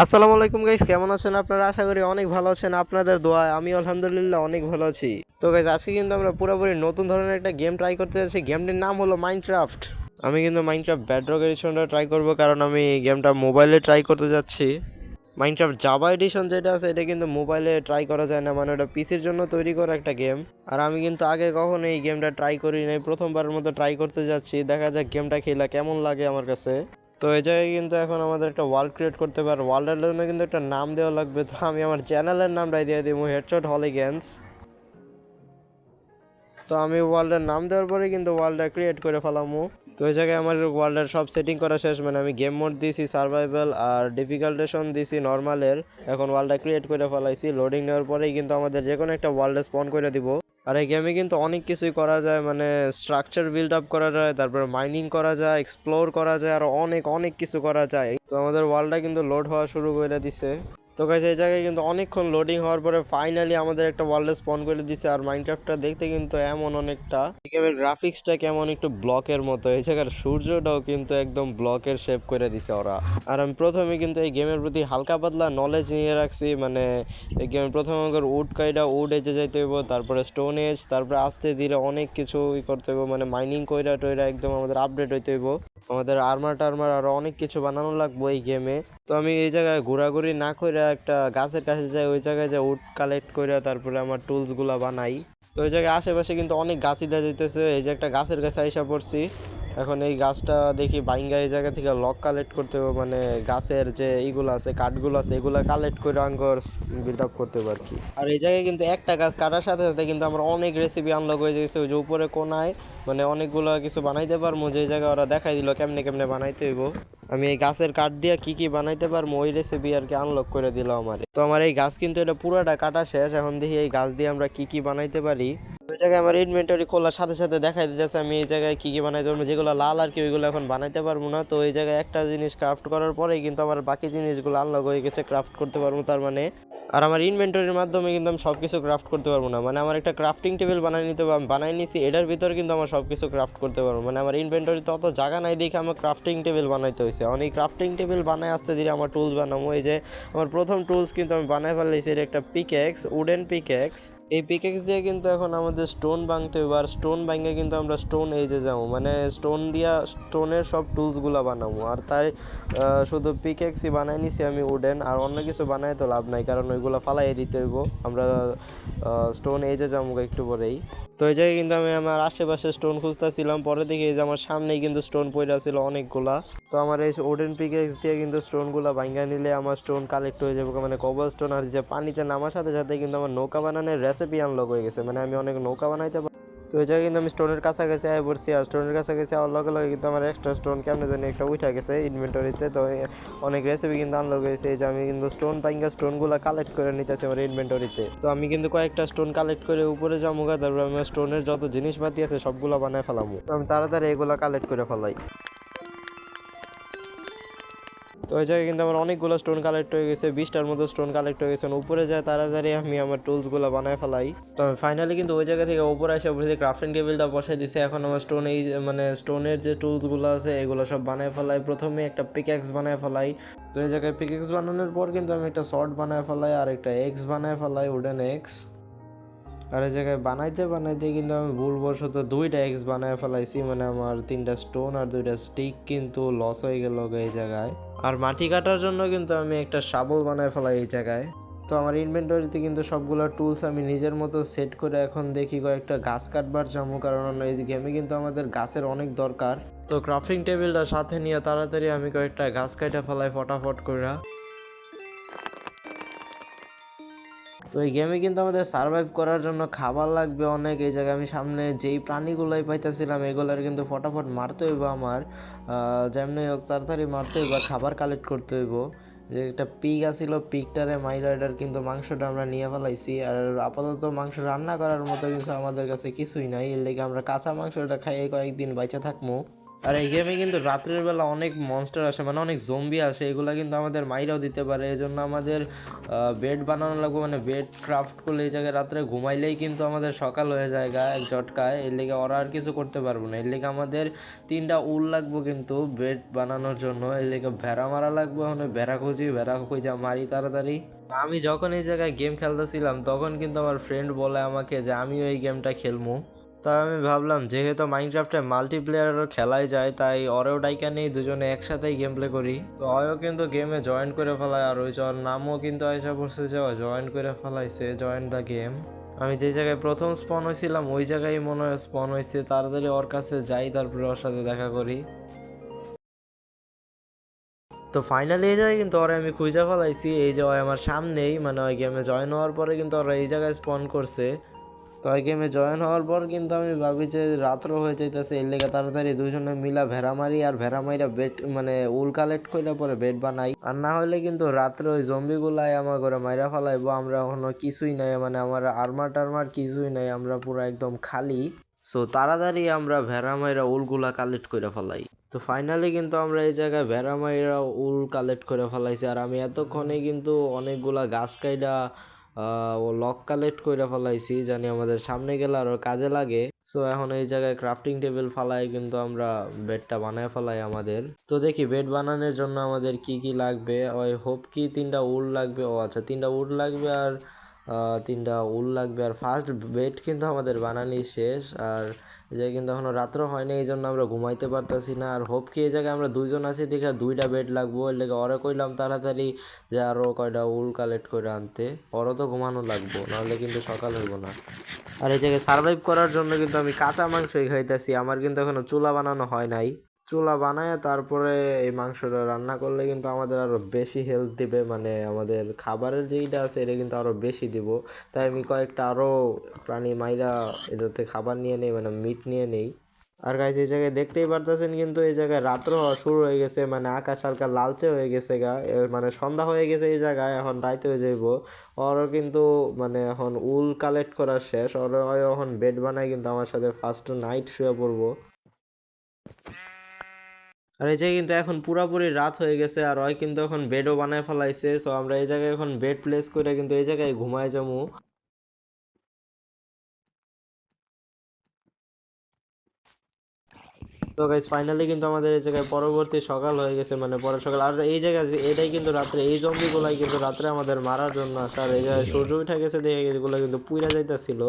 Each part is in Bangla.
আসসালামু আলাইকুম গাইস কেমন আছেন আপনারা? আশা করি অনেক ভালো আছেন। আপনাদের দোয়া আমি আলহামদুলিল্লাহ অনেক ভালো আছি। তো গাইস আজকে কিন্তু আমরা পুরোপুরি নতুন ধরনের একটা গেম ট্রাই করতে যাচ্ছি। গেমটির নাম হলো মাইনক্রাফট আমি কিন্তু মাইনক্রাফট ব্যাডরক এডিশনটা ট্রাই করব কারণ আমি গেমটা মোবাইলে ট্রাই করতে যাচ্ছি। মাইনক্রাফট জাবা এডিশন যেটা আছে, এটা কিন্তু মোবাইলে ট্রাই করা যায় না। মানে ওটা পিসির জন্য তৈরি করা একটা গেম আর আমি কিন্তু আগে কখনো এই গেমটা ট্রাই করি নাই। প্রথমবারের মতো ট্রাই করতে যাচ্ছি। দেখা যাক গেমটা খেলা কেমন লাগে আমার কাছে। তো এই জায়গায় কিন্তু এখন আমাদের একটা ওয়ার্ল্ড ক্রিয়েট করতে পারে ওয়ার্ল্ডের জন্য কিন্তু একটা নাম দেওয়া লাগবে। তো আমি আমার চ্যানেলের নামটাই দিয়ে দিব হেডশট হলিগেন্স তো আমি ওয়ার্ল্ডের নাম দেওয়ার পরে কিন্তু ওয়ার্ল্ডটা ক্রিয়েট করে ফেলামু। তো এই জায়গায় আমার ওয়ার্ল্ডের সব সেটিং করা শেষ। মানে আমি গেম মোড দিয়েছি সার্ভাইভাল আর ডিফিকাল্টেশন দিয়েছি নর্মালের এখন ওয়ার্ল্ডটা ক্রিয়েট করে ফেলাইছি। লোডিং নেওয়ার পরেই কিন্তু আমাদের যে কোনো একটা ওয়ার্ল্ডে স্পন করে দিব। আর এই গেমে কিন্তু অনেক কিছুই করা যায় মানে স্ট্রাকচার বিল্ড আপ করা যায়, তারপর মাইনিং করা যায় এক্সপ্লোর করা যায়, আর অনেক অনেক কিছু করা যায়। তো আমাদের ওয়ার্ল্ডটা কিন্তু লোড হওয়া শুরু করে দিছে। তো গাইস এই জায়গায় কিন্তু অনেকক্ষণ লোডিং হওয়ার পরে ফাইনালি আমাদের একটা ওয়ার্ল্ডে স্পন করে দিছে আর মাইনক্রাফটটা দেখতে কিন্তু এমন অনেকটা। গেমের গ্রাফিক্সটা কেমন একটু ব্লকের মতো। এই জায়গার সূর্যটাও কিন্তু একদম ব্লকের শেপ করে দিছে ওরা। আর আমি প্রথমে কিন্তু এই গেমের প্রতি হালকা পাতলা নলেজ নিয়ে রাখছি মানে এই গেমের প্রথমে আমাকে উড কাইডা উড এজে যাইতে হইব, তারপরে স্টোন এজ তারপরে আস্তে ধীরে অনেক কিছু ই করতে হইব মানে মাইনিং কইরা টইরা একদম আমাদের আপডেট হইতে হইব। আমাদের আর্মার টার্মার আরও অনেক কিছু বানানো লাগবো এই গেমে তো আমি এই জায়গায় ঘোরাঘুরি না করে একটা গাছের কাছে যাই, ওই জায়গায় যে উড কালেক্ট করে তারপরে আমার টুলসগুলা বানাই। তো ওই জায়গায় আশেপাশে কিন্তু অনেক গাছই দেখা যেতেছে এই যে একটা গাছের কাছে আইসা পড়ছি। এখন এই গাছটা দেখি বাইঙ্গা এই জায়গা থেকে লক কালেক্ট করতে হবে। মানে গাছের যে এইগুলো আছে, কাঠগুলো আছে, এগুলো কালেক্ট করে আঙ্গর বিল্ড আপ করতে হবে আর কি। আর এই জায়গায় কিন্তু একটা গাছ কাটার সাথে সাথে কিন্তু আমার অনেক রেসিপি আনলক হয়ে গেছে ওই যে উপরে কোনায় মানে অনেকগুলো কিছু বানাইতে পারব। যে জায়গায় ওরা দেখাই দিল, কেমনে কেমনে বানাইতে হইব। আমি এই গাছের কাঠ দিয়ে কি কি বানাইতে পারব, ওই রেসিপি আর কি আনলক করে দিল আমার। তো আমার এই গাছ কিন্তু এটা পুরোটা কাটা শেষ, এখন দেখি এই গাছ দিয়ে আমরা কি কি বানাইতে পারি। ওই জায়গায় আমার ইনভেন্টরি খোলার সাথে সাথে দেখাই দিতেছে, আমি এই জায়গায় কি কি বানাইতে পারব, যেগুলো লাল আর কি ওইগুলো এখন বানাইতে পারব না। তো এই জায়গায় একটা জিনিস ক্রাফট করার পরেই কিন্তু আমার বাকি জিনিসগুলো আনলক হয়ে গেছে ক্রাফট করতে পারব তার মানে। আর আমার ইনভেন্টরির মাধ্যমে কিন্তু আমি সব কিছু ক্রাফট করতে পারব না। মানে আমার একটা ক্রাফটিং টেবিল বানাই নিতে পারব, বানাই নিছি, এটার ভিতর কিন্তু আমার সব কিছু ক্রাফট করতে পারব। মানে আমার ইনভেন্টরিতে অত জায়গা নাই দেখে আমার ক্রাফটিং টেবিল বানাইতে হয়েছে। অনেক ক্রাফটিং টেবিল বানায় আসতে ধীরে আমার টুলস বানাবো। এই যে আমার প্রথম টুলস কিন্তু আমি বানাই ফেলেছি এটা একটা পিকেক্স উডেন পিকেক্স এই পিকেক্স দিয়ে কিন্তু এখন আমাদের স্টোন ভাঙতে হবে আর স্টোন ভাঙে কিন্তু আমরা স্টোন এজে যাব। মানে স্টোন দিয়া স্টোনের সব টুলসগুলো বানাবো। আর তাই শুধু পিকেক্সই বানাই নিছি আমি উডেন আর অন্য কিছু বানাই তো লাভ নাই, কারণ ওইগুলো ফালাই দিতে হইব। আমরা স্টোন এজে যাব একটু পরেই। তো এই জায়গায় কিন্তু আমি আমার আশেপাশে স্টোন খুঁজতেছিলাম। পরে দেখি যে আমার সামনেই কিন্তু স্টোন পড়ে ছিল অনেকগুলা। তো আমার এই ওডেন পিকেক্স দিয়ে কিন্তু স্টোনগুলো ভাঙ্গা নিলে আমার স্টোন কালেক্ট হয়ে যাবে। মানে কবল স্টোন আর যে পানিতে নামার সাথে সাথে কিন্তু আমার নৌকা বানানোর রেসিপি আনলক হয়ে গেছে। মানে আমি অনেক নৌকা বানাইতে তো ওই জায়গায় কিন্তু আমি স্টোনের কাছাকাছি আয় পড়ছি আর স্টোনের কাছাকাছি আওয়ার লগে লগে কিন্তু আমার এক্সট্রা স্টোন কেমন জানি একটা উঠা গেছে ইনভেন্টরিতে তো অনেক রেসিপি কিন্তু আনলক হয়েছে। এই যে আমি কিন্তু স্টোন পাইঙ্গা স্টোনগুলো কালেক্ট করে নিতেছি আমার ইনভেন্টরিতে তো আমি কিন্তু কয়েকটা স্টোন কালেক্ট করে উপরে যাব তারপর আমার স্টোনের যত জিনিসপাতি আছে সবগুলো বানায় ফেলাবো। তো আমি তাড়াতাড়ি এগুলো কালেক্ট করে ফেলাই। তো ওই জায়গায় কিন্তু আমার অনেকগুলো স্টোন কালেক্ট হয়ে গেছে, বিশটার মতো স্টোন কালেক্ট হয়ে গেছে। উপরে যায় তাড়াতাড়ি আমি আমার টুলসগুলো বানায় ফেলাই। তো আমি ফাইনালি কিন্তু ওই জায়গা থেকে উপরে এসে বসে ক্রাফটিং টেবিলটা বসাই দিছে। এখন আমার স্টোন এই মানে স্টোনের যে টুলসগুলো আছে, এগুলো সব বানায় ফেলাই। প্রথমে একটা পিক্যাক্স বানায় ফেলাই। তো এই জায়গায় পিক্যাক্স বানানোর পর কিন্তু আমি একটা শর্ট বানায় ফেলাই আর একটা এক্স বানায় ফেলাই উডেন এক্স আর এই জায়গায় বানাইতে বানাইতে কিন্তু আমি ভুলবশত দুইটা এক্স বানায় ফেলাইছি মানে আমার তিনটা স্টোন আর দুইটা স্টিক কিন্তু লস হয়ে গেল এই জায়গায়। আর মাটি কাটার জন্য কিন্তু আমি একটা শাবল বানায় ফেলাই এই জায়গায়। তো আমার ইনভেন্টরিতে কিন্তু সবগুলো টুলস আমি নিজের মতো সেট করে এখন দেখি কয়েকটা গাছ কাটবার যাব কারণ এই গেমে কিন্তু আমাদের গাছের অনেক দরকার। তো ক্রাফটিং টেবিলটা সাথে নিয়ে তাড়াতাড়ি আমি কয়েকটা গাছ কাটা ফেলাই ফটাফট করে তো এই গেমে কিন্তু আমাদের সার্ভাইভ করার জন্য খাবার লাগবে অনেক। এই জায়গায় আমি সামনে যেই প্রাণীগুলোই পাইতেছিলাম, এগুলার কিন্তু ফটাফট মারতে হইব আমার। যেমনি হোক, তাড়াতাড়ি মারতে হইব, খাবার কালেক্ট করতে হইব। যে একটা পিক আসিল পিকটারে মাইরাইডার কিন্তু মাংসটা আমরা নিয়ে ফেলাইছি। আর আপাতত মাংস রান্না করার মতো কিছু আমাদের কাছে কিছুই নাই। এর লেগে আমরা কাঁচা মাংসটা খাইয়ে কয়েকদিন বাইচা থাকব আর এই গেমে কিন্তু রাত্রের বেলা অনেক মনস্টার আসে মানে অনেক জম্বি আসে, এগুলো কিন্তু আমাদের মাইরাও দিতে পারে। এই জন্য আমাদের বেড বানানো লাগবে মানে বেড ক্রাফট করলে এই জায়গায় রাত্রে ঘুমাইলেই কিন্তু আমাদের সকাল হয়ে যায় এক ঝটকায়। এর লেগে ওরা আর কিছু করতে পারব না। এর লেগে আমাদের তিনটা উল লাগবে কিন্তু বেড বানানোর জন্য। এর লেগে ভেড়া মারা লাগবে মানে ভেড়া খুঁজি, ভেড়া খুঁজা মারি তাড়াতাড়ি। আমি যখন এই জায়গায় গেম খেলতেছিলাম, তখন কিন্তু আমার ফ্রেন্ড বলে আমাকে যে, আমিও এই গেমটা খেলব তাই আমি ভাবলাম, যেহেতু মাইনক্রাফটে মাল্টিপ্লেয়ারও খেলাই যায়, তাই ওরেও ডাইকা নেই, দুজনে একসাথেই গেম প্লে করি। তো অয়ও কিন্তু গেমে জয়েন করে ফেলায়, আর ওই ওর নামও কিন্তু আয়সা পড়ছে যে জয়েন করে ফেলাইছে জয়েন দ্য গেম আমি যে জায়গায় প্রথম স্পন হয়েছিলাম ওই জায়গায় মনে হয় স্পন হয়েছে তাড়াতাড়ি ওর কাছে যাই, তারপরে ওর সাথে দেখা করি। তো ফাইনালি এই জায়গায় কিন্তু ওরা আমি খুঁজে ফেলাইছি, এই যে আমার সামনেই মানে ওই গেমে জয়েন হওয়ার পরে কিন্তু ওরা এই জায়গায় স্পন করছে। তো ওই গেমে জয়েন হওয়ার পর কিন্তু আমি ভাবি যে রাত্র হয়ে যাইতেছে, এর লেগে তাড়াতাড়ি দুজনে মিলা ভেড়া মারি আর ভেড়া মাইরা বেড মানে উল কালেক্ট করে পরে বেড বানাই। আর না হলে কিন্তু রাত্রে ওই জম্বিগুলাই আমার ঘরে মাইরা ফেলাইবো, আমরা এখনও কিছুই নাই মানে আমার আর্মার টার্মার কিছুই নাই, আমরা পুরো একদম খালি। সো তাড়াতাড়ি আমরা ভেড়া মাইরা উলগুলা কালেক্ট করে ফেলাই। তো ফাইনালি কিন্তু আমরা এই জায়গায় ভেড়া মাইরা উল কালেক্ট করে ফেলাইছি, আর আমি এতক্ষণে কিন্তু অনেকগুলা গাছ কাইডা ও লক কালেক্ট করে ফেলাইছি, জানি আমাদের সামনে গেলে আরও কাজে লাগে। সো এখন এই জায়গায় ক্রাফটিং টেবিল ফালাই, কিন্তু আমরা বেডটা বানায় ফেলাই আমাদের। তো দেখি বেড বানানোর জন্য আমাদের কি কি লাগবে? ওই হোপ কি তিনটা উড লাগবে? ও আচ্ছা তিনটা উড লাগবে আর তিনটা উল লাগবে। আর ফার্স্ট বেড কিন্তু আমাদের বানানি শেষ। আর যে কিন্তু এখনও রাত্র হয়নি, এই জন্য আমরা ঘুমাইতে পারতাছি না। আর হোপ কি, এই জায়গায় আমরা দুইজন আছি দেখে দুইটা বেড লাগবো। এর লেগে ওরা কইলাম তাড়াতাড়ি যে আরও কয়টা উল কালেক্ট করে আনতে। ওরও তো ঘুমানো লাগবো, নাহলে কিন্তু সকাল হইব না। আর এই জায়গায় সার্ভাইভ করার জন্য কিন্তু আমি কাঁচা মাংসই খাইতেছি। আমার কিন্তু এখনও চুলা বানানো হয় নাই। চুলা বানায় তারপরে এই মাংসটা রান্না করলে কিন্তু আমাদের আরও বেশি হেলথ দিবে মানে আমাদের খাবারের যেইটা আছে এটা কিন্তু আরও বেশি দিব। তাই আমি কয়েকটা আরও প্রাণী মাইরা এটাতে খাবার নিয়ে নেই মানে মিট নিয়ে নেই। আর গাইজ এই জায়গায় দেখতেই পারতেছেন কিন্তু এই জায়গায় রাত্র হওয়া শুরু হয়ে গেছে মানে আকাশ হালকা লালচে হয়ে গেছে গা মানে সন্ধ্যা হয়ে গেছে এই জায়গায়, এখন রাইতে হয়ে যাইব। ওরও কিন্তু মানে এখন উল কালেক্ট করা শেষ ওর এখন বেড বানায় কিন্তু আমার সাথে ফার্স্ট নাইট শুয়ে পড়ব। আর এই কিন্তু এখন পুরাপুরি রাত হয়ে গেছে আর ওই কিন্তু এখন বেডও বানায় ফেলাইছে সো আমরা এই জায়গায় এখন বেড প্লেস করে কিন্তু এই জায়গায় ঘুমায় যাব। তো গাইজ ফাইনালি কিন্তু আমাদের এই জায়গায় পরবর্তী সকাল হয়ে গেছে মানে পরের সকাল। আর এই জায়গায় এটাই কিন্তু রাত্রে, এই জম্বিগুলাই কিন্তু রাত্রে আমাদের মারার জন্য আসে। আর এই জায়গায় সূর্য উঠে গেছে দেখে এগুলো কিন্তু পুইরা যাইতেছিল।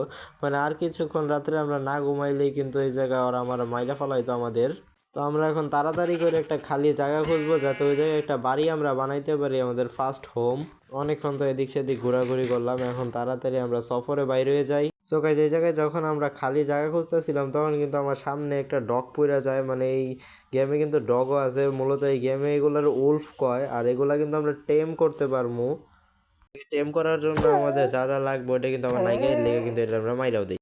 মানে আর কিছুক্ষণ রাত্রে আমরা না ঘুমাইলেই কিন্তু এই জায়গায় ওরা আমার মাইলা ফেলাইতো আমাদের। তো আমরা এখন তাড়াতাড়ি করে একটা খালি জায়গা খুঁজবো যাতে ওই জায়গায় একটা বাড়ি আমরা বানাইতে পারি আমাদের ফার্স্ট হোম অনেকক্ষণ তো এদিক সেদিক ঘোরাঘুরি করলাম, এখন তাড়াতাড়ি আমরা সফরে বাইরে হয়ে যাই। গাইজ এই জায়গায় যখন আমরা খালি জায়গা খুঁজতেছিলাম, তখন কিন্তু আমার সামনে একটা ডগ পড়ে যায়। মানে এই গেমে কিন্তু ডগও আছে, মূলত এই গেমে এগুলোর উলফ কয়, আর এগুলা কিন্তু আমরা টেম করতে পারব টেম করার জন্য আমাদের যা যা লাগবে ওটা কিন্তু আমার নাইকে লেগে কিন্তু এটা আমরা মাইরাও দিই।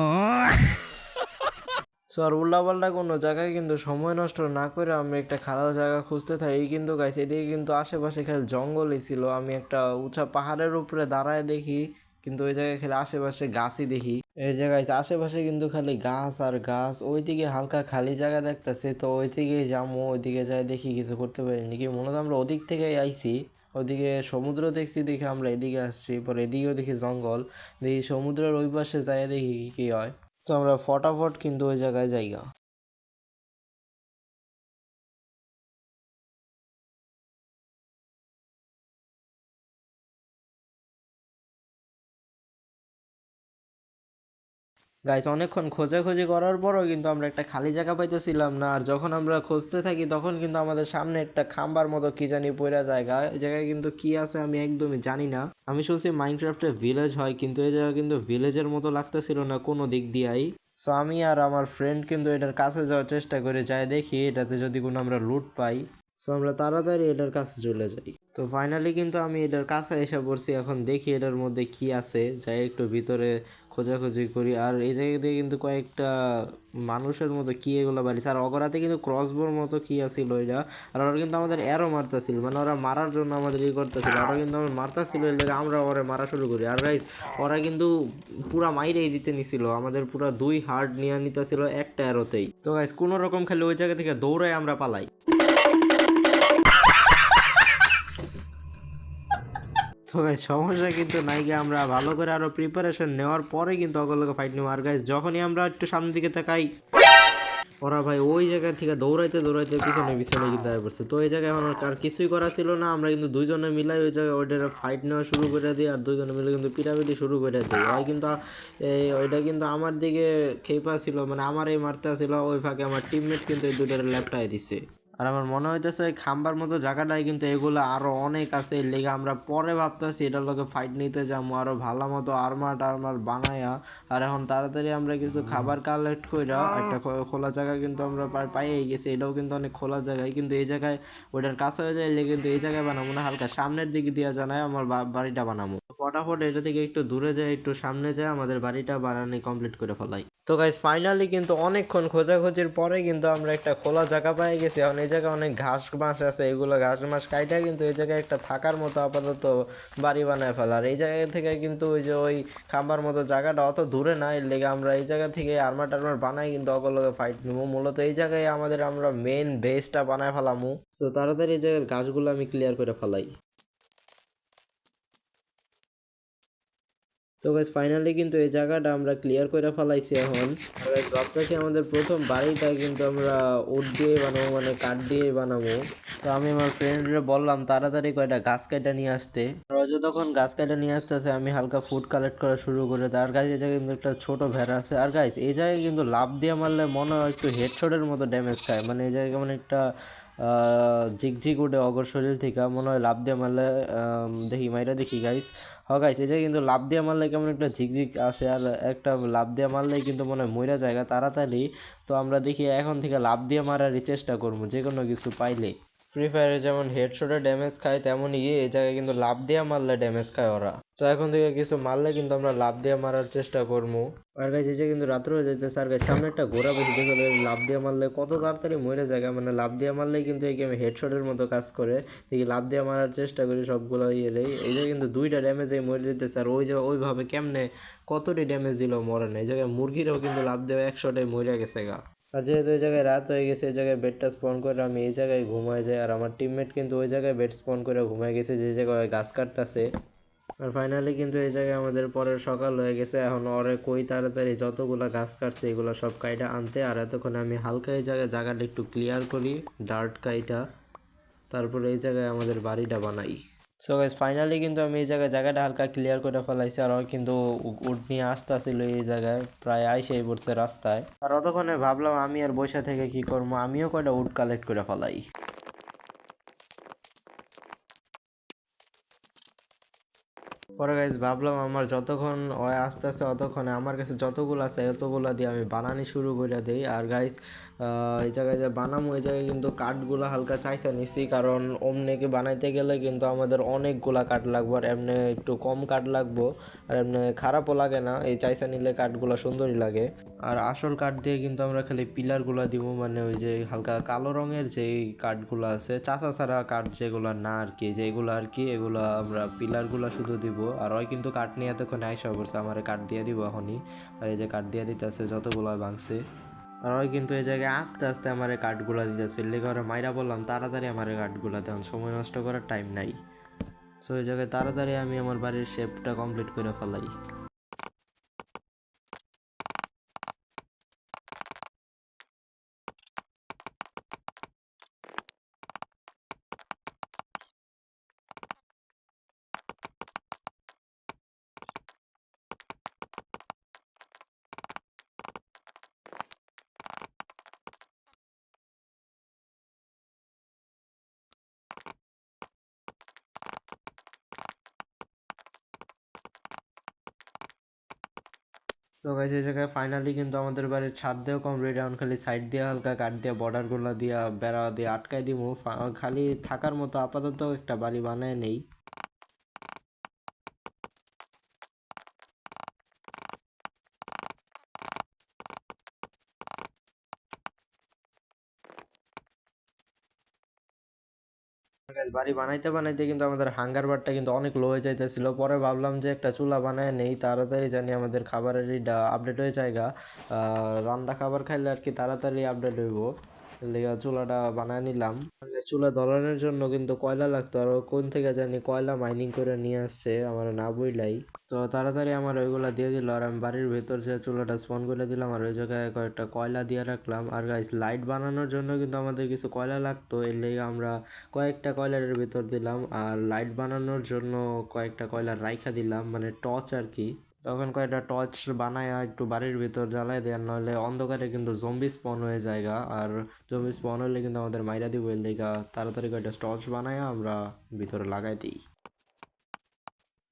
সো আর উল্লাপাল্টা কোনো জায়গায় কিন্তু সময় নষ্ট না করে আমি একটা খালা জায়গা খুঁজতে থাকি। কিন্তু গাইছে এদিকে কিন্তু আশেপাশে খেলে জঙ্গলই ছিল। আমি একটা উঁচা পাহাড়ের উপরে দাঁড়ায় দেখি, কিন্তু ওই জায়গায় খেলে আশেপাশে গাছই দেখি। এই জায়গায় আশেপাশে কিন্তু খালি গাছ আর গাছ, ওইদিকে হালকা খালি জায়গা দেখতেছে। তো ওই দিকেই যাব ওইদিকে যাই দেখি কিছু করতে পারি নাকি। মূলত আমরা ওদিক থেকেই আইছি। ওদিকে সমুদ্র দেখছি দেখে আমরা এদিকে আসছি, পরে এদিকেও দেখি জঙ্গল। দেখি সমুদ্রের ওই পাশে যাই দেখি কি হয়। তো আমরা ফটাফট কিন্তু ওই জায়গায় যাইগা গাইস অনেকক্ষণ খোঁজাখুঁজি করার পরও কিন্তু আমরা একটা খালি জায়গা পাইতেছিলাম না। আর যখন আমরা খুঁজতে থাকি, তখন কিন্তু আমাদের সামনে একটা খাম্বার মতো কি জানি পড়া জায়গা এই জায়গায় কিন্তু কি আছে আমি একদমই জানি না। আমি শুনছি মাইনক্রাফটে ভিলেজ হয়, কিন্তু এই জায়গা কিন্তু ভিলেজের মতো লাগতেছিল না কোনো দিক দিয়েই। সো আমি আর আমার ফ্রেন্ড কিন্তু এটার কাছে যাওয়ার চেষ্টা করে যাই দেখি, এটাতে যদি কোনো আমরা লুট পাই। সো আমরা তাড়াতাড়ি এটার কাছে চলে যাই। তো ফাইনালি কিন্তু আমি এটার কাছে এসে পড়ছি। এখন দেখি এটার মধ্যে কি আছে। যাই একটু ভিতরে খোঁজাখুঁজি করি। আর এই জায়গা দিয়ে কিন্তু কয়েকটা মানুষের মতো কি এগুলো বাড়িছে। আর অগরাতে কিন্তু ক্রসবোর মতো কি আছিল ওইটা আর ওরা কিন্তু আমাদের এরও মারতেছিল। মানে ওরা মারার জন্য আমাদের ই করতেছিল। ওরা কিন্তু আমার মারতেছিল আমরা ওরা মারা শুরু করি। আর গাইস ওরা কিন্তু পুরা মাইরেই দিতে নিছিল। আমাদের পুরা দুই হার্ট নিয়ে নিতেছিল একটা এরোতেই তো গাইস কোনো রকম খালি ওই জায়গা থেকে দৌড়াই আমরা পালাই। তো গাইজ সমস্যা কিন্তু নাই গিয়ে আমরা ভালো করে আরও প্রিপারেশন নেওয়ার পরে কিন্তু অগলকে ফাইট নেব। আর গাইজ যখনই আমরা একটু সামনের দিকে তাকাই, ওরা ভাই ওই জায়গা থেকে দৌড়াইতে দৌড়াইতে পিছনে পিছনে কিন্তু আয় পড়ছে। তো এই জায়গায় এখন আর কিছুই করা ছিল না, আমরা কিন্তু দুইজনে মিলাই ওই জায়গায় ওইটার ফাইট নেওয়া শুরু করে দিই, আর দুইজনে মিলে কিন্তু পিটাপিটি শুরু করে দিই। ওই কিন্তু এই ওইটা কিন্তু আমার দিকে খেপা ছিল মানে আমারই মারতে ছিল ওই ফাঁকে আমার টিমমেট কিন্তু এই দুইটার ল্যাপটাই দিছে। আর আমার মনে হইতেছে খাম্বার মতো জায়গাটায় কিন্তু এগুলো আরও অনেক আছে, এর লেগে আমরা পরে ভাবতেছি এটার লোকে ফাইট নিতে যাব আরও ভালো মতো আর্মার টার্মার বানায়া। আর এখন তাড়াতাড়ি আমরা কিছু খাবার কালেক্ট কইরা একটা খোলা জায়গা কিন্তু আমরা পা- পাইয়েই গেছি, এটাও কিন্তু অনেক খোলা জায়গায়। কিন্তু এই জায়গায় ওইটার কাছে হয়ে যায় কিন্তু এই জায়গায় বানাবো না, হালকা সামনের দিকে দিয়ে জানায় আমার বাড়িটা বানাবো ফটাফট এটা থেকে একটু দূরে যায়, একটু সামনে যায়, আমাদের বাড়িটা বানানি কমপ্লিট করে ফেলাই। তো গাইজ ফাইনালি কিন্তু অনেকক্ষণ খোঁজাখুঁজির পরে কিন্তু আমরা একটা খোলা জায়গা পাই গেছি। এখন এই জায়গায় অনেক ঘাস মাস আছে, এগুলো ঘাস মাস কাইটা কিন্তু এই জায়গায় একটা থাকার মতো আপাতত বাড়ি বানায় ফেলা। আর এই জায়গা থেকে কিন্তু ওই যে ওই খাম্বার মতো জায়গাটা অত দূরে না, এর লেগে আমরা এই জায়গা থেকে আর্মার টার্মার বানাই কিন্তু অগলগে ফাইট নেব। মূলত এই জায়গায় আমাদের আমরা মেন বেসটা বানায় ফেলামু। তো তাড়াতাড়ি এই জায়গার গাছগুলো আমি ক্লিয়ার করে ফেলাই। তো গাইজ ফাইনালি কিন্তু এই জায়গাটা আমরা ক্লিয়ার করে ফেলাইছি এখন। ভাবতেছি আমাদের প্রথম বাড়িটা কিন্তু আমরা উড দিয়ে বানাবো মানে কাঠ দিয়ে বানাবো। তো আমি আমার ফ্রেন্ডরে বললাম, তাড়াতাড়ি কয়টা গাছ কাটা নিয়ে আসতে। ও যতক্ষণ গাছ কাটা নিয়ে আসতেছে, আমি হালকা ফুড কালেক্ট করা শুরু করে আর গাছ এই জায়গায় কিন্তু একটা ছোট ভেড়া আছে। আর গাইস এই জায়গায় কিন্তু লাভ দিয়ে মারলে মনে হয় একটু হেডশটের মতো ড্যামেজ খায়। মানে এই জায়গায় কেমন একটা ঝিকঝিক উঠে অগর শরীর থেকে মনে হয় লাভ দিয়ে মারলে দেখি, মাইরা দেখি গাইস হ গাইস যে কিন্তু লাভ দিয়ে মারলে কেমন একটা ঝিকঝিক আসে, আর একটা লাভ দিয়ে মারলেই কিন্তু মনে হয় মইরা জায়গা তাড়াতাড়ি। তো আমরা দেখি এখন থেকে লাভ দিয়ে মারারই চেষ্টা করব যে কোনো কিছু পাইলে ফ্রি ফায়ারে যেমন হেডশটে ড্যামেজ খায়, তেমনই এই জায়গায় কিন্তু লাভ দিয়ে মারলে ড্যামেজ খায় ওরা। তো এখন থেকে কিছু মারলে কিন্তু আমরা লাভ দিয়ে মারার চেষ্টা করব আর গাছ এই যে কিন্তু রাত্র হয়ে যাইতেছে, আর গাছ সামনে একটা ঘোরা বেশি দেখে লাভ দিয়ে মারলে কত তাড়াতাড়ি মরে জায়গা মানে লাভ দিয়ে মারলেই কিন্তু এই গেমে হেডশটের মতো কাজ করে। দেখি লাভ দিয়ে মারার চেষ্টা করি সবগুলো ইয়েলেই এই যে কিন্তু দুইটা ড্যামেজে মরে যেতেছে আর ওই যে ওইভাবে কেমনে কতটি ড্যামেজ দিল মরে না এই জায়গায় মুরগিরাও কিন্তু লাভ দেওয়া একশোটাই মরে গেছে, গা। আর যেহেতু ওই জায়গায় রাত হয়ে গেছে, এই জায়গায় বেডটা স্পন করে আমি এই জায়গায় ঘুমায় যাই। আর আমার টিমমেট কিন্তু ওই জায়গায় বেড স্পন করে ঘুমায় গেছে, যে জায়গায় গাছ কাটতেছে। আর ফাইনালি কিন্তু এই জায়গায় আমাদের পরের সকাল হয়ে গেছে। এখন ওরে কই তাড়াতাড়ি যতগুলা গাছ কাটছে, এগুলো সব কাইটা আনতে। আর এতক্ষণে আমি হালকা এই জায়গায় জায়গাটা একটু ক্লিয়ার করি ডার্ট কাইটা। তারপরে এই জায়গায় আমাদের বাড়িটা বানাই। সো গাইজ ফাইনালি কিন্তু আমি এই জায়গায় জায়গাটা হালকা ক্লিয়ার করে ফেলাইছি। আর কিন্তু উঠ নিয়ে আসতে আসছিল এই জায়গায় প্রায় আইসে পড়ছে রাস্তায়। আর অতক্ষণে ভাবলাম আমি আর বসে থেকে কি করব? আমিও কয়টা উড কালেক্ট করে ফেলাই। পরে গাইজ ভাবলাম আমার যতক্ষণ ওই আস্তে আস্তে অতক্ষণে আমার কাছে যতগুলো আছে এতগুলো দিয়ে আমি বানানি শুরু করে দিই। আর গাইজ এই জায়গায় যে বানামো, এই জায়গায় কিন্তু কাঠগুলো হালকা চাইসা নিছি, কারণ অমনেকে বানাইতে গেলে কিন্তু আমাদের অনেকগুলা কাঠ লাগবো, আর এমনি একটু কম কাঠ লাগবো, আর এমনি খারাপও লাগে না, এই চাইসা নিলে কাঠগুলো সুন্দরই লাগে। আর আসল কাঠ দিয়ে কিন্তু আমরা খালি পিলারগুলো দিব মানে ওই যে হালকা কালো রঙের যে কাঠগুলো আছে চাচা ছাড়া কাঠ যেগুলো না আর কি, যেগুলো আর কি, এগুলো আমরা পিলারগুলো শুধু দিব। আর ওই কিন্তু কাঠ নিয়ে এতক্ষণ আইসা করছে আমার কাঠ দিয়ে দিব এখনই। আর এই যে কাঠ দিয়ে দিতেছে, যতগুলো ভাঙছে। আর ওই কিন্তু এই জায়গায় আস্তে আস্তে আমার কাঠগুলা দিতেছে লেগে মাইরা বললাম, তাড়াতাড়ি আমার কাঠগুলো দেন, সময় নষ্ট করার টাইম নাই। সো এই জায়গায় তাড়াতাড়ি আমি আমার বাড়ির শেপটা কমপ্লিট করে ফেলাই। তো গাইস এই জায়গায় ফাইনালি কিন্তু আমাদের বাড়ির ছাদ দিয়েও কমপ্লিট এখন খালি সাইড দিয়ে হালকা কাঠ দিয়ে বর্ডারগুলো দিয়ে বেড়া দিয়ে আটকাই দিব খালি থাকার মতো আপাতত একটা বাড়ি বানায় নেই। বাড়ি বানাইতে বানাইতে কিন্তু আমাদের হাঙ্গার বারটা কিন্তু অনেক লো হয়ে যাইতেছিল। পরে ভাবলাম যে একটা চুলা বানায় নেই, তাড়াতাড়ি জানি আমাদের খাবারের আপডেট হয়ে জায়গা রান্না খাবার খাইলে আর কি তাড়াতাড়ি আপডেট হইব। লেগে চুলাটা বানায় নিলাম। চুলা ধরানোর জন্য কিন্তু কয়লা লাগতো, আর কোন থেকে জানি কয়লা মাইনিং করে নিয়ে আসছে আমার না বইলাই তো তাড়াতাড়ি আমার ওইগুলা দিয়ে দিল, আর আমি বাড়ির ভেতর যে চুলাটা স্পন করে দিলাম, আর ওই জায়গায় কয়েকটা কয়লা দিয়ে রাখলাম। আর গাইস লাইট বানানোর জন্য কিন্তু আমাদের কিছু কয়লা লাগতো, এর লেগে আমরা কয়েকটা কয়লার ভিতর দিলাম। আর লাইট বানানোর জন্য কয়েকটা কয়লা রাইখা দিলাম মানে টর্চ আর কি। তখন কয়েকটা টর্চ বানায় একটু বাড়ির ভিতর জ্বালাই দেয় নাহলে অন্ধকারে কিন্তু জম্বি স্পন হয়ে জায়গা আর জম্বি স্পন হলে কিন্তু আমাদের মাইরা দিব এর লেগা। তাড়াতাড়ি কয়েকটা টর্চ বানায় আমরা ভিতরে লাগাই দিই।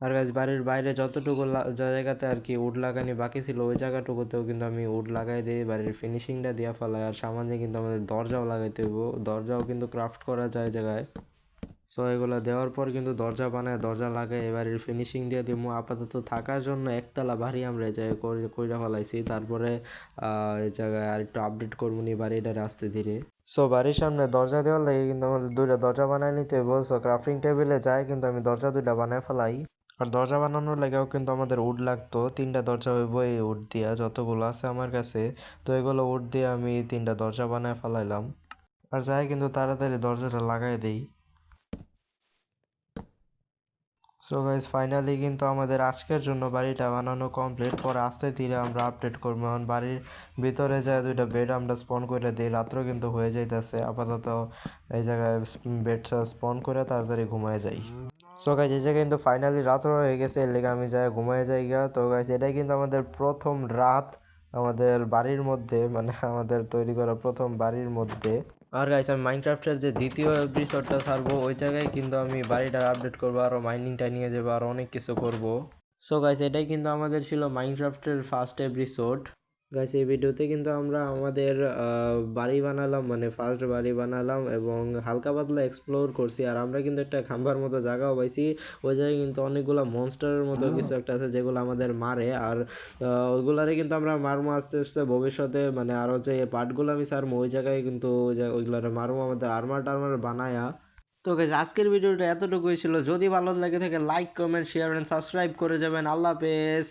আর গাছ বাড়ির বাইরে যতটুকু জায়গাতে আর কি উড লাগানি বাকি ছিল, ওই জায়গাটুকুতেও কিন্তু আমি উড লাগাই দিই, বাড়ির ফিনিশিংটা দিয়া ফেলাই। আর সামান্য কিন্তু আমাদের দরজাও লাগাইতে হইব। দরজাও কিন্তু ক্রাফট করা যায় জায়গায়। সো এগুলো দেওয়ার পর কিন্তু দরজা বানায়, দরজা লাগায় এবারের ফিনিশিং দিয়ে দিমু আপাতত থাকার জন্য একতলা বাড়ি আমরা জায়গায় কইরা ফেলাইছি। তারপরে এই জায়গায় আর একটু আপডেট করব নি বাড়িটার আস্তে ধীরে। সো বাড়ির সামনে দরজা দেওয়ার লাগে কিন্তু আমাদের দুইটা দরজা বানায় নিতে হইব। সো ক্রাফটিং টেবিলে যায় কিন্তু আমি দরজা দুইটা বানায় ফেলাই। আর দরজা বানানোর লাগেও কিন্তু আমাদের উড লাগতো। তিনটা দরজা হইব এই উড দিয়া, যতগুলো আছে আমার কাছে। তো, এগুলো উড দিয়ে আমি তিনটা দরজা বানায় ফেলাইলাম। আর যাই কিন্তু তাড়াতাড়ি দরজাটা লাগাই দেই। সো গাইজ ফাইনালি কিন্তু আমাদের আজকের জন্য বাড়িটা বানানো কমপ্লিট পরে আস্তে ধীরে আমরা আপডেট করব। এখন বাড়ির ভিতরে যায় দুইটা বেড আমরা স্পন করে দিই রাত্র কিন্তু হয়ে যাইতেছে। আপাতত এই জায়গায় বেডটা স্পন করে তাড়াতাড়ি ঘুমায় যাই। সো গাইজ এই জায়গায় কিন্তু ফাইনালি রাত্র হয়ে গেছে। এর লেগে আমি যাই ঘুমায় যাই গা। তো গাইজ এটাই কিন্তু আমাদের প্রথম রাত আমাদের বাড়ির মধ্যে মানে আমাদের তৈরি করা প্রথম বাড়ির মধ্যে। আর গাইস আমি মাইনক্রাফটের যে দ্বিতীয় এপিসোডটা ছাড়বো, ওই জায়গায় কিন্তু আমি বাড়িটার আপডেট করব আরও মাইনিংটা নিয়ে যাব আরও অনেক কিছু করব। সো গাইস এটাই কিন্তু আমাদের ছিল মাইনক্রাফ্টের ফার্স্ট এপিসোড গাইস এই ভিডিওতে কিন্তু আমরা আমাদের বাড়ি বানালাম মানে ফার্স্ট বাড়ি বানালাম এবং হালকা পাতলা এক্সপ্লোর করছি। আর আমরা কিন্তু একটা খাম্বার মতো জায়গাও পাইছি। ওই জায়গায় কিন্তু অনেকগুলো মনস্টারের মতো কিছু একটা আছে যেগুলো আমাদের মারে। আর ওইগুলারে কিন্তু আমরা মারবো আস্তে আস্তে ভবিষ্যতে। মানে আরও যে পার্টগুলো আমি সারবো ওই জায়গায় কিন্তু ওই ওইগুলারে মারবো আমাদের আর্মার টার্মার বানায়া। তো গাইজ আজকের ভিডিওটা এতটুকুই ছিল। যদি ভালো লাগে থাকে like comment share and subscribe করে যাবেন। আল্লাহ হাফেজ।